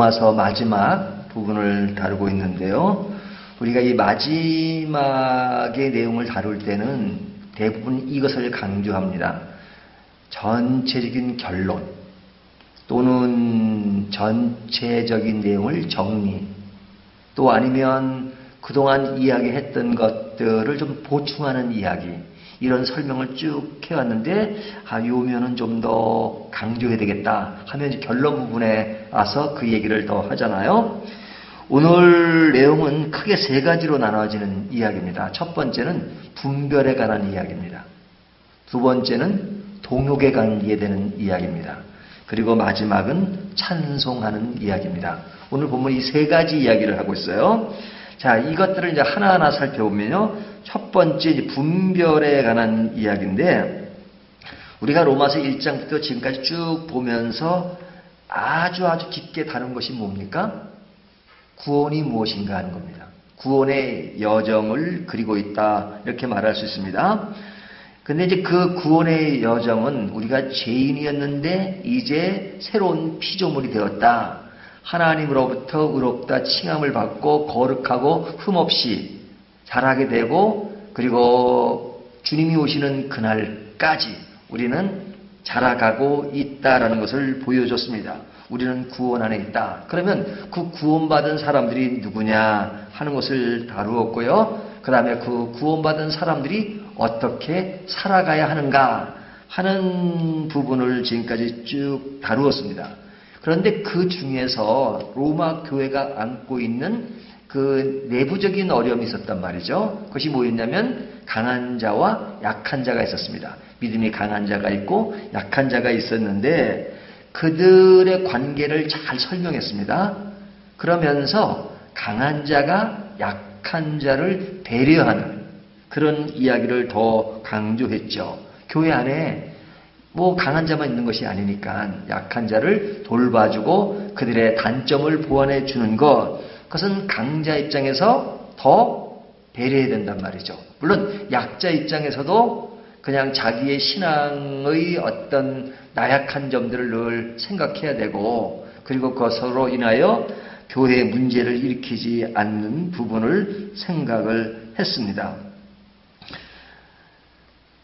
로마서 마지막 부분을 다루고 있는데요. 우리가 이 마지막의 내용을 다룰 때는 대부분 이것을 강조합니다. 전체적인 결론 또는 전체적인 내용을 정리 또 아니면 그동안 이야기했던 것들을 좀 보충하는 이야기 이런 설명을 쭉 해왔는데 아 요면은 좀 더 강조해야 되겠다 하면 결론 부분에 와서 그 얘기를 더 하잖아요. 오늘 내용은 크게 세 가지로 나눠지는 이야기입니다. 첫 번째는 분별에 관한 이야기입니다. 두 번째는 동욕에 관계되는 이야기입니다. 그리고 마지막은 찬송하는 이야기입니다. 오늘 보면 이 세 가지 이야기를 하고 있어요. 자, 이것들을 이제 하나하나 살펴보면요. 첫 번째 분별에 관한 이야기인데 우리가 로마서 1장부터 지금까지 쭉 보면서 아주 아주 깊게 다룬 것이 뭡니까? 구원이 무엇인가 하는 겁니다. 구원의 여정을 그리고 있다. 이렇게 말할 수 있습니다. 근데 이제 그 구원의 여정은 우리가 죄인이었는데 이제 새로운 피조물이 되었다. 하나님으로부터 의롭다 칭함을 받고 거룩하고 흠없이 자라게 되고 그리고 주님이 오시는 그날까지 우리는 자라가고 있다라는 것을 보여줬습니다. 우리는 구원 안에 있다. 그러면 그 구원받은 사람들이 누구냐 하는 것을 다루었고요. 그 다음에 그 구원받은 사람들이 어떻게 살아가야 하는가 하는 부분을 지금까지 쭉 다루었습니다. 그런데 그 중에서 로마 교회가 안고 있는 그 내부적인 어려움이 있었단 말이죠. 그것이 뭐였냐면 강한 자와 약한 자가 있었습니다. 믿음이 강한 자가 있고 약한 자가 있었는데 그들의 관계를 잘 설명했습니다. 그러면서 강한 자가 약한 자를 배려하는 그런 이야기를 더 강조했죠. 교회 안에 뭐 강한 자만 있는 것이 아니니까 약한 자를 돌봐주고 그들의 단점을 보완해 주는 것 그것은 강자 입장에서 더 배려해야 된단 말이죠. 물론 약자 입장에서도 그냥 자기의 신앙의 어떤 나약한 점들을 늘 생각해야 되고 그리고 그것으로 인하여 교회의 문제를 일으키지 않는 부분을 생각을 했습니다.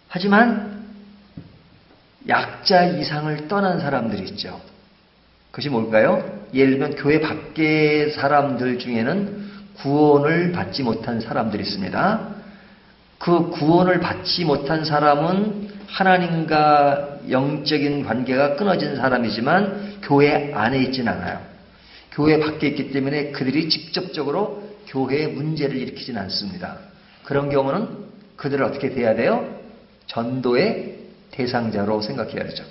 하지만 약자 이상을 떠난 사람들이 있죠. 그것이 뭘까요? 예를 들면 교회 밖의 사람들 중에는 구원을 받지 못한 사람들이 있습니다. 그 구원을 받지 못한 사람은 하나님과 영적인 관계가 끊어진 사람이지만 교회 안에 있진 않아요. 교회 밖에 있기 때문에 그들이 직접적으로 교회의 문제를 일으키진 않습니다. 그런 경우는 그들을 어떻게 돼야 돼요? 전도의 대상자로 생각해야죠.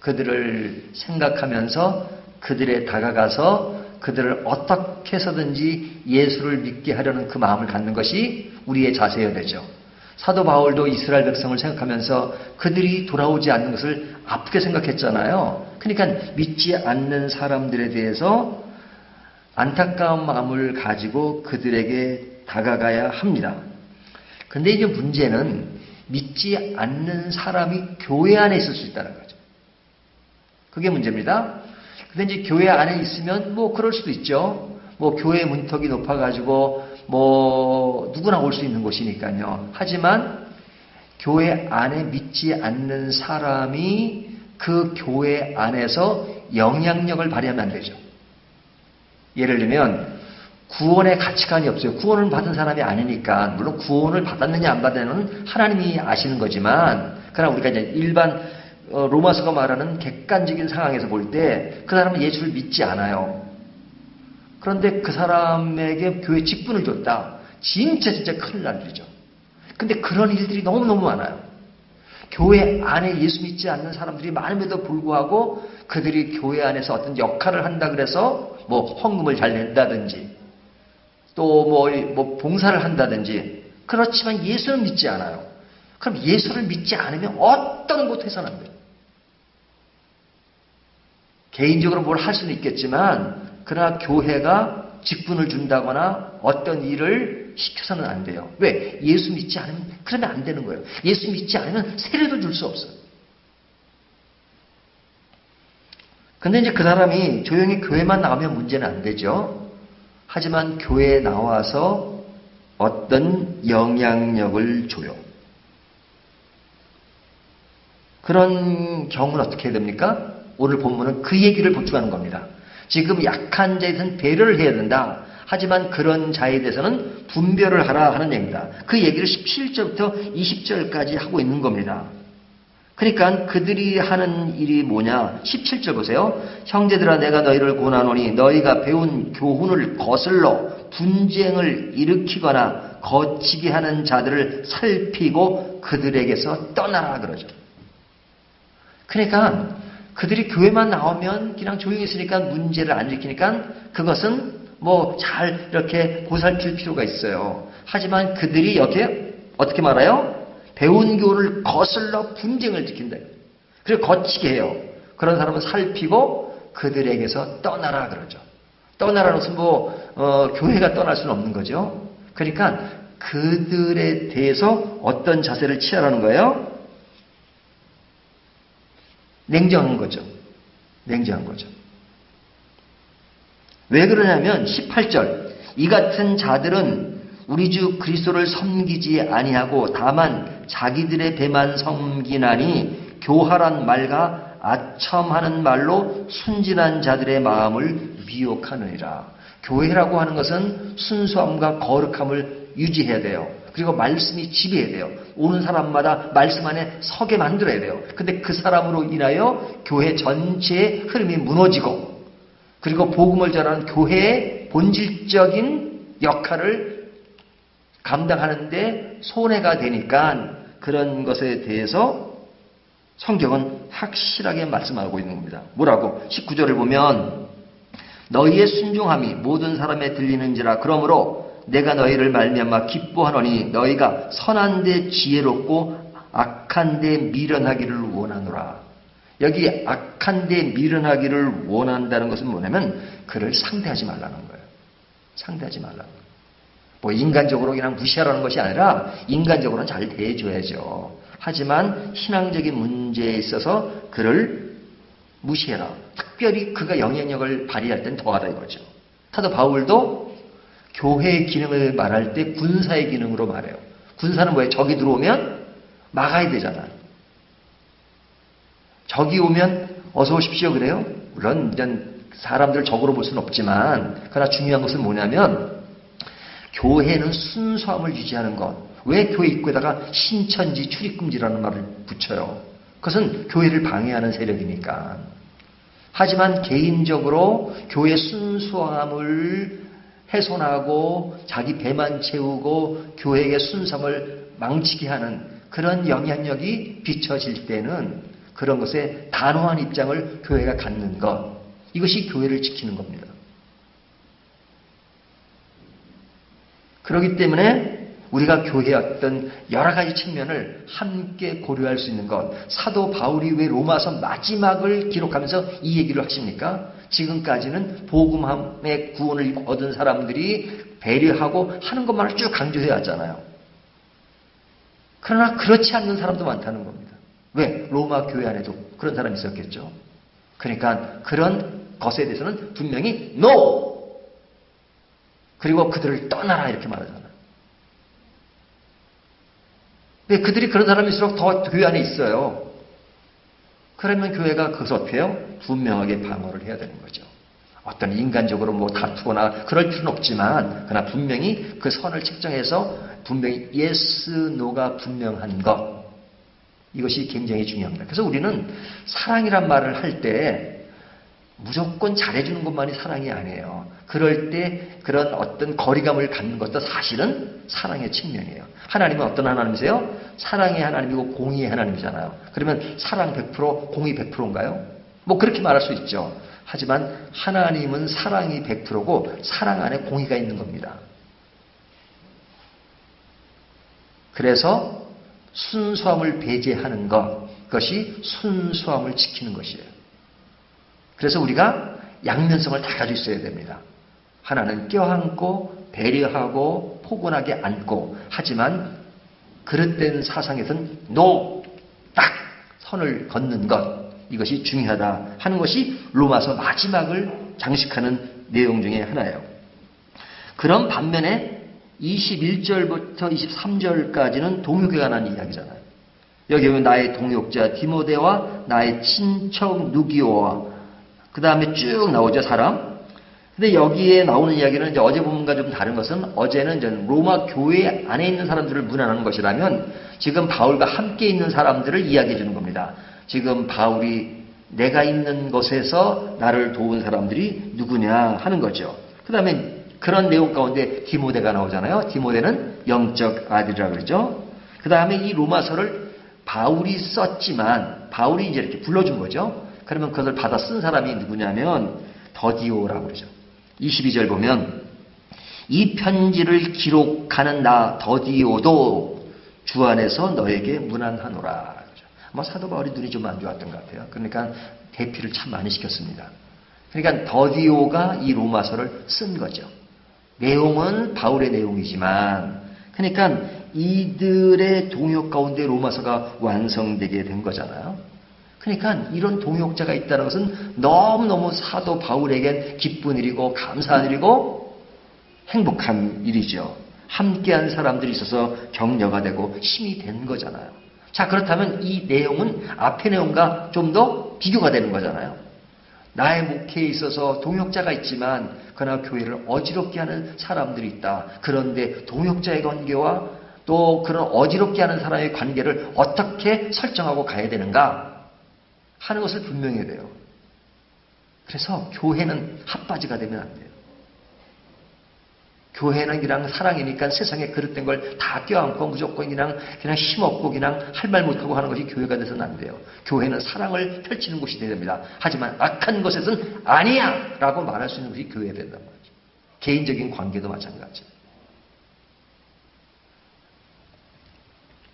그들을 생각하면서 그들에 다가가서 그들을 어떻게 해서든지 예수를 믿게 하려는 그 마음을 갖는 것이 우리의 자세여야 되죠. 사도 바울도 이스라엘 백성을 생각하면서 그들이 돌아오지 않는 것을 아프게 생각했잖아요. 그러니까 믿지 않는 사람들에 대해서 안타까운 마음을 가지고 그들에게 다가가야 합니다. 근데 이제 문제는 믿지 않는 사람이 교회 안에 있을 수 있다는 거죠. 그게 문제입니다. 근데 이제 교회 안에 있으면 뭐 그럴 수도 있죠. 뭐 교회 문턱이 높아가지고 뭐 누구나 올 수 있는 곳이니까요. 하지만 교회 안에 믿지 않는 사람이 그 교회 안에서 영향력을 발휘하면 안 되죠. 예를 들면 구원의 가치관이 없어요. 구원을 받은 사람이 아니니까 물론 구원을 받았느냐 안 받았느냐는 하나님이 아시는 거지만 그러나 우리가 이제 일반 어, 로마서가 말하는 객관적인 상황에서 볼 때 그 사람은 예수를 믿지 않아요. 그런데 그 사람에게 교회 직분을 줬다. 진짜 진짜 큰일 날 일이죠. 근데 그런 일들이 너무너무 많아요. 교회 안에 예수 믿지 않는 사람들이 많음에도 불구하고 그들이 교회 안에서 어떤 역할을 한다 그래서 뭐 헌금을 잘 낸다든지 또뭐 뭐 봉사를 한다든지 그렇지만 예수를 믿지 않아요. 그럼 예수를 믿지 않으면 어떤 곳 해서는 안 돼요. 개인적으로 뭘 할 수는 있겠지만 그러나 교회가 직분을 준다거나 어떤 일을 시켜서는 안 돼요. 왜? 예수 믿지 않으면 그러면 안 되는 거예요. 예수 믿지 않으면 세례도 줄 수 없어요. 근데 이제 그 사람이 조용히 교회만 나오면 문제는 안 되죠. 하지만 교회에 나와서 어떤 영향력을 줘요. 그런 경우는 어떻게 해야 됩니까? 오늘 본문은 그 얘기를 보충하는 겁니다. 지금 약한 자에 대해서는 배려를 해야 된다. 하지만 그런 자에 대해서는 분별을 하라 하는 얘기입니다. 그 얘기를 17절부터 20절까지 하고 있는 겁니다. 그러니까 그들이 하는 일이 뭐냐? 17절 보세요. 형제들아 내가 너희를 고나노니 너희가 배운 교훈을 거슬러 분쟁을 일으키거나 거치게 하는 자들을 살피고 그들에게서 떠나라 그러죠. 그러니까 그들이 교회만 나오면 그냥 조용히 있으니까 문제를 안 일으키니까 그것은 뭐 잘 이렇게 보살필 필요가 있어요. 하지만 그들이 여기에 어떻게 말해요? 배운 교훈을 거슬러 분쟁을 지킨다. 그리고 거치게 해요. 그런 사람은 살피고 그들에게서 떠나라 그러죠. 떠나라는 것은 뭐 어, 교회가 떠날 수는 없는 거죠. 그러니까 그들에 대해서 어떤 자세를 취하라는 거예요? 냉정한 거죠. 냉정한 거죠. 왜 그러냐면 18절 이 같은 자들은 우리 주 그리스도를 섬기지 아니하고 다만 자기들의 배만 섬기나니 교활한 말과 아첨하는 말로 순진한 자들의 마음을 미혹하느니라. 교회라고 하는 것은 순수함과 거룩함을 유지해야 돼요. 그리고 말씀이 지배해야 돼요. 오는 사람마다 말씀 안에 서게 만들어야 돼요. 근데 그 사람으로 인하여 교회 전체의 흐름이 무너지고 그리고 복음을 전하는 교회의 본질적인 역할을 감당하는데 손해가 되니까 그런 것에 대해서 성경은 확실하게 말씀하고 있는 겁니다. 뭐라고? 19절을 보면 너희의 순종함이 모든 사람에 들리는지라 그러므로 내가 너희를 말미암아 기뻐하노니 너희가 선한데 지혜롭고 악한데 미련하기를 원하노라. 여기 악한데 미련하기를 원한다는 것은 뭐냐면 그를 상대하지 말라는 거예요. 상대하지 말라는 거예요. 뭐 인간적으로 그냥 무시하라는 것이 아니라 인간적으로는 잘 대해줘야죠. 하지만 신앙적인 문제에 있어서 그를 무시해라. 특별히 그가 영향력을 발휘할 땐 더하다 이거죠. 사도 바울도 교회의 기능을 말할 때 군사의 기능으로 말해요. 군사는 뭐예요? 적이 들어오면 막아야 되잖아요. 적이 오면 어서 오십시오 그래요? 물론 이제 사람들을 적으로 볼 수는 없지만 그러나 중요한 것은 뭐냐면 교회는 순수함을 유지하는 것. 왜 교회 입구에다가 신천지 출입금지라는 말을 붙여요? 그것은 교회를 방해하는 세력이니까. 하지만 개인적으로 교회 순수함을 훼손하고 자기 배만 채우고 교회의 순수함을 망치게 하는 그런 영향력이 비춰질 때는 그런 것에 단호한 입장을 교회가 갖는 것. 이것이 교회를 지키는 겁니다. 그렇기 때문에 우리가 교회의 어떤 여러 가지 측면을 함께 고려할 수 있는 것. 사도 바울이 왜 로마서 마지막을 기록하면서 이 얘기를 하십니까? 지금까지는 복음함의 구원을 얻은 사람들이 배려하고 하는 것만을 쭉 강조해 왔잖아요. 그러나 그렇지 않는 사람도 많다는 겁니다. 왜? 로마 교회 안에도 그런 사람이 있었겠죠. 그러니까 그런 것에 대해서는 분명히 NO! 그리고 그들을 떠나라 이렇게 말하잖아요. 근데 그들이 그런 사람일수록 더 교회 안에 있어요. 그러면 교회가 그것을 어떻게 해요? 분명하게 방어를 해야 되는 거죠. 어떤 인간적으로 뭐 다투거나 그럴 필요는 없지만 그러나 분명히 그 선을 측정해서 분명히 yes, no가 분명한 것 이것이 굉장히 중요합니다. 그래서 우리는 사랑이란 말을 할 때 무조건 잘해주는 것만이 사랑이 아니에요. 그럴 때 그런 어떤 거리감을 갖는 것도 사실은 사랑의 측면이에요. 하나님은 어떤 하나님이세요? 사랑의 하나님이고 공의의 하나님이잖아요. 그러면 사랑 100% 공의 100%인가요? 뭐 그렇게 말할 수 있죠. 하지만 하나님은 사랑이 100%고 사랑 안에 공의가 있는 겁니다. 그래서 순수함을 배제하는 것, 그것이 순수함을 지키는 것이에요. 그래서 우리가 양면성을 다 가지고 있어야 됩니다. 하나는 껴안고 배려하고 포근하게 안고 하지만 그릇된 사상에서는 노! 딱! 선을 걷는 것 이것이 중요하다 하는 것이 로마서 마지막을 장식하는 내용 중에 하나예요. 그런 반면에 21절부터 23절까지는 동역에 관한 이야기잖아요. 여기 보면 나의 동역자 디모데와 나의 친척 누기오와 그 다음에 쭉 나오죠 사람. 근데 여기에 나오는 이야기는 이제 어제 본문과 좀 다른 것은 어제는 이제 로마 교회 안에 있는 사람들을 문안하는 것이라면 지금 바울과 함께 있는 사람들을 이야기해 주는 겁니다. 지금 바울이 내가 있는 곳에서 나를 도운 사람들이 누구냐 하는 거죠. 그 다음에 그런 내용 가운데 디모데가 나오잖아요. 디모데는 영적 아들이라 그러죠. 그 다음에 이 로마서를 바울이 썼지만 바울이 이제 이렇게 불러준 거죠. 그러면 그것을 받아 쓴 사람이 누구냐면 더디오라고 그러죠. 22절 보면 이 편지를 기록하는 나 더디오도 주 안에서 너에게 문안하노라. 아마 사도 바울이 눈이 좀 안 좋았던 것 같아요. 그러니까 대피를 참 많이 시켰습니다. 그러니까 더디오가 이 로마서를 쓴 거죠. 내용은 바울의 내용이지만 그러니까 이들의 동역 가운데 로마서가 완성되게 된 거잖아요. 그러니까 이런 동역자가 있다는 것은 너무너무 사도 바울에겐 기쁜 일이고 감사한 일이고 행복한 일이죠. 함께한 사람들이 있어서 격려가 되고 힘이 된 거잖아요. 자, 그렇다면 이 내용은 앞의 내용과 좀 더 비교가 되는 거잖아요. 나의 목회에 있어서 동역자가 있지만 그러나 교회를 어지럽게 하는 사람들이 있다. 그런데 동역자의 관계와 또 그런 어지럽게 하는 사람의 관계를 어떻게 설정하고 가야 되는가 하는 것을 분명히 해야 돼요. 그래서 교회는 핫바지가 되면 안 돼요. 교회는 그냥 사랑이니까 세상에 그릇된 걸 다 껴안고 무조건 그냥 그냥 힘없고 그냥 할 말 못하고 하는 것이 교회가 돼서는 안 돼요. 교회는 사랑을 펼치는 곳이 되야 됩니다. 하지만 악한 것에서는 아니야! 라고 말할 수 있는 것이 교회가 된단 말이죠. 개인적인 관계도 마찬가지.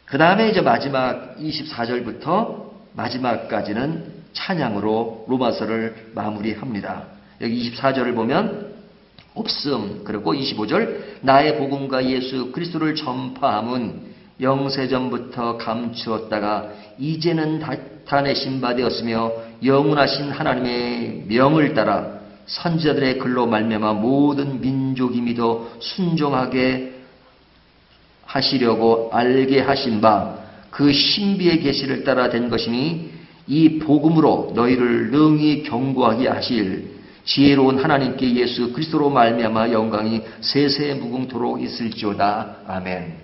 그 다음에 이제 마지막 24절부터 마지막까지는 찬양으로 로마서를 마무리합니다. 여기 24절을 보면 없음 그리고 25절 나의 복음과 예수 그리스도를 전파함은 영세전부터 감추었다가 이제는 다내신 바 되었으며 영원하신 하나님의 명을 따라 선지자들의 글로 말미암아 모든 민족이 믿어 순종하게 하시려고 알게 하신 바 그 신비의 계시를 따라 된 것이니 이 복음으로 너희를 능히 경고하게 하실 지혜로운 하나님께 예수 그리스도로 말미암아 영광이 세세 무궁토록 있을지어다. 아멘.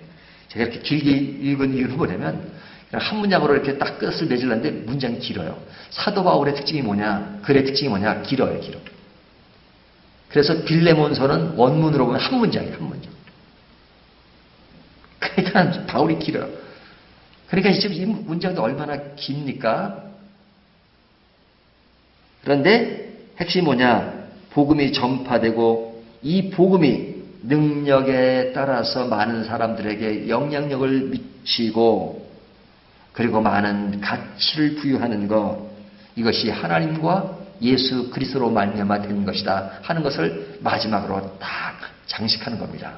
제가 이렇게 길게 읽은 이유는 뭐냐면 한 문장으로 이렇게 딱 끝을 맺으려는데 문장이 길어요. 사도 바울의 특징이 뭐냐? 글의 특징이 뭐냐? 길어요, 길어. 그래서 빌레몬서는 원문으로 보면 한 문장이에요, 한 문장. 그러니까 바울이 길어요. 그러니까 지금 이 문장도 얼마나 깁니까? 그런데 핵심이 뭐냐? 복음이 전파되고 이 복음이 능력에 따라서 많은 사람들에게 영향력을 미치고 그리고 많은 가치를 부여하는 것 이것이 하나님과 예수 그리스도로 말미암아 된 것이다 하는 것을 마지막으로 딱 장식하는 겁니다.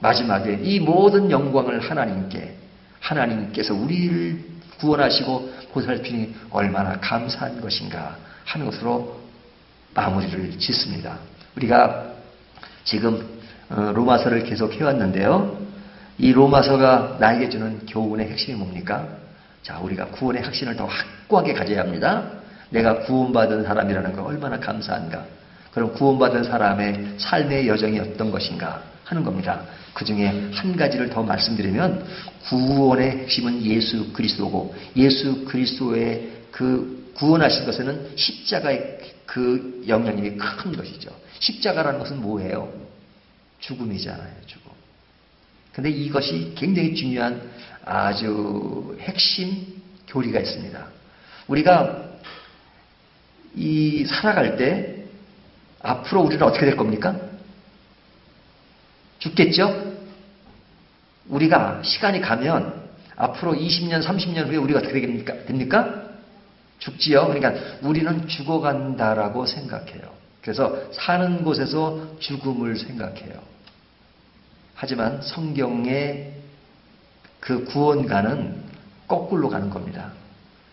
마지막에 이 모든 영광을 하나님께 하나님께서 우리를 구원하시고 보살피니 얼마나 감사한 것인가 하는 것으로 마무리를 짓습니다. 우리가 지금 어, 로마서를 계속 해왔는데요. 이 로마서가 나에게 주는 교훈의 핵심이 뭡니까? 자, 우리가 구원의 확신을 더 확고하게 가져야 합니다. 내가 구원받은 사람이라는 거 얼마나 감사한가. 그럼 구원받은 사람의 삶의 여정이 어떤 것인가 하는 겁니다. 그 중에 한 가지를 더 말씀드리면 구원의 핵심은 예수 그리스도고 예수 그리스도의 그 구원하신 것에는 십자가의 그 영향력이 큰 것이죠. 십자가라는 것은 뭐예요? 죽음이잖아요, 죽음. 근데 이것이 굉장히 중요한 아주 핵심 교리가 있습니다. 우리가 이 살아갈 때 앞으로 우리는 어떻게 될 겁니까? 죽겠죠? 우리가 시간이 가면 앞으로 20년, 30년 후에 우리가 어떻게 됩니까? 됩니까? 죽지요. 그러니까 우리는 죽어간다라고 생각해요. 그래서 사는 곳에서 죽음을 생각해요. 하지만 성경의 그 구원가는 거꾸로 가는 겁니다.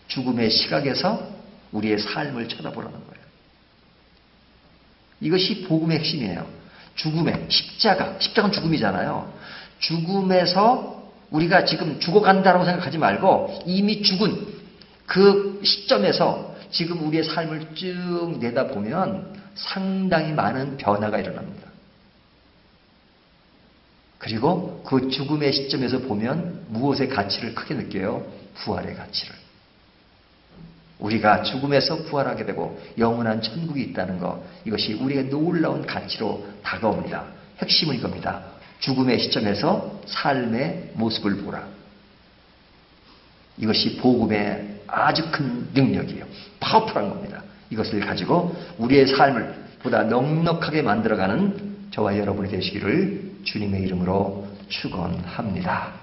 죽음의 시각에서 우리의 삶을 쳐다보라는 거예요. 이것이 복음의 핵심이에요. 죽음의 십자가, 십자가는 죽음이잖아요. 죽음에서 우리가 지금 죽어간다라고 생각하지 말고 이미 죽은 그 시점에서 지금 우리의 삶을 쭉 내다보면 상당히 많은 변화가 일어납니다. 그리고 그 죽음의 시점에서 보면 무엇의 가치를 크게 느껴요? 부활의 가치를. 우리가 죽음에서 부활하게 되고 영원한 천국이 있다는 것, 이것이 우리의 놀라운 가치로 다가옵니다. 핵심은 이겁니다. 죽음의 시점에서 삶의 모습을 보라. 이것이 복음의 아주 큰 능력이에요. 파워풀한 겁니다. 이것을 가지고 우리의 삶을 보다 넉넉하게 만들어가는 저와 여러분이 되시기를 주님의 이름으로 축원합니다.